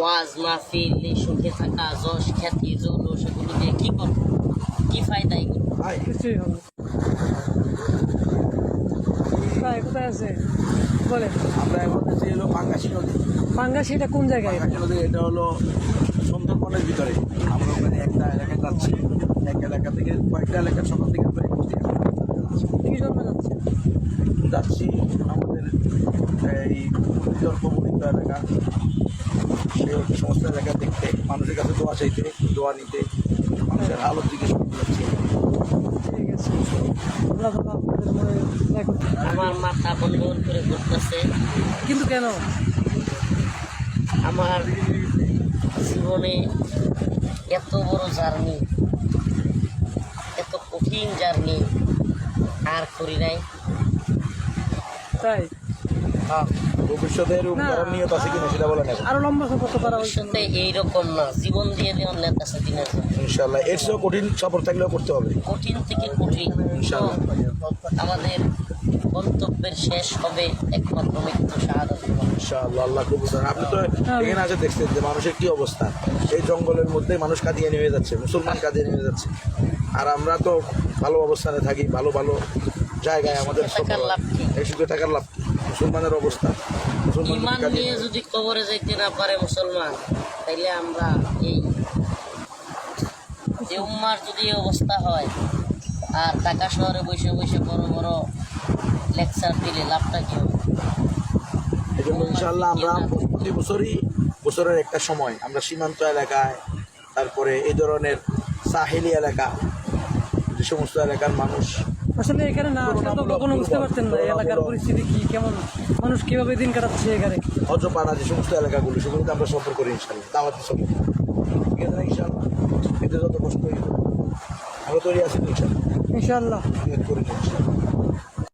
ওয়াজ মাহফিল এই সুখে থাকা যশ খ্যাতি জৌল সেগুলো দিয়ে কি করব কি ফায়দা এগুলো? কিছুই হবে। কোথায় আছে? বলে। আমরা এখন যে হলো পাঙ্গাসি নদী। পাঙ্গা সেটা কোন জায়গায়? পাঙ্গাসি নদী এটা হলো সুন্দরবনের ভিতরে। আমরা ওখানে একটা এলাকায় যাচ্ছি। এক এলাকা থেকে কয়েকটা এলাকার সকাল থেকে আমরা এখান কি জন্য যাচ্ছে যাচ্ছি আমাদের এই প্রবলিত এলাকা। সমস্ত এলাকা দেখতে মানুষের কাছে দোয়া চাইতে দোয়া নিতে মানুষের মনে দেখো আমার মাথা বন বন করে ঘুরতেছে। কিন্তু কেন? আমার জীবনে এত বড় জার্নি এত কঠিন জার্নি আর করি নাই। তাই? না। করার নিয়ত আছে কিনা সেটা বলেন আরও লম্বা সফর তো করা হয়েছে। এইরকম না। জীবন দিয়ে দেওয়ার নেতা আছে। দিনের ইনশাল্লাহ এর চেয়েও কঠিন সফর থাকলেও করতে হবে। কঠিন থেকে কঠিন। ইনশাআল্লাহ। আমাদের গন্তব্যের শেষ হবে একমাত্র মৃত্যু শাহাদত। ইনশাআল্লাহ আল্লাহ কবুল করেন। আপনি তো এখানে আছে দেখছেন যে মানুষের কি অবস্থা। এই জঙ্গলের মধ্যে মানুষ কাঁদিয়ে নেমে যাচ্ছে মুসলমান কাঁদিয়ে নেমে যাচ্ছে। আর আমরা তো ভালো অবস্থানে থাকি ভালো ভালো জায়গায় আমাদের? এই সুখে থাকার লাভ? মুসলমানের অবস্থা মুসলমান নিয়ে যদি কবরে যাইতে না পারে মুসলমান তাইলে আমরা এই যে উম্মার যদি অবস্থা হয় আর ঢাকা শহরে বসে বসে বড় বড় লেকচার দিলে লাভটা কি হবে এই জন্য আমরা প্রতি বছরই বছরের একটা সময় আমরা সীমান্ত এলাকায় তারপরে এই ধরনের সাহেলি এলাকা যে সমস্ত এলাকার মানুষ আসলে এখানে না আসলে তো কখনো বুঝতে পারতেন না এলাকার পরিস্থিতি কি কেমন? মানুষ কীভাবে দিন কাটাচ্ছে এখানে? অজপাড়া যে সমস্ত এলাকাগুলো সেগুলোতে আমরা সফর করি ইনশাল্লাহ দাওয়াতি সফর ইনশাল্লাহ এতে যত কষ্ট আমরা তৈরি আছি ইনশাল্লাহ ইনশাল্লাহ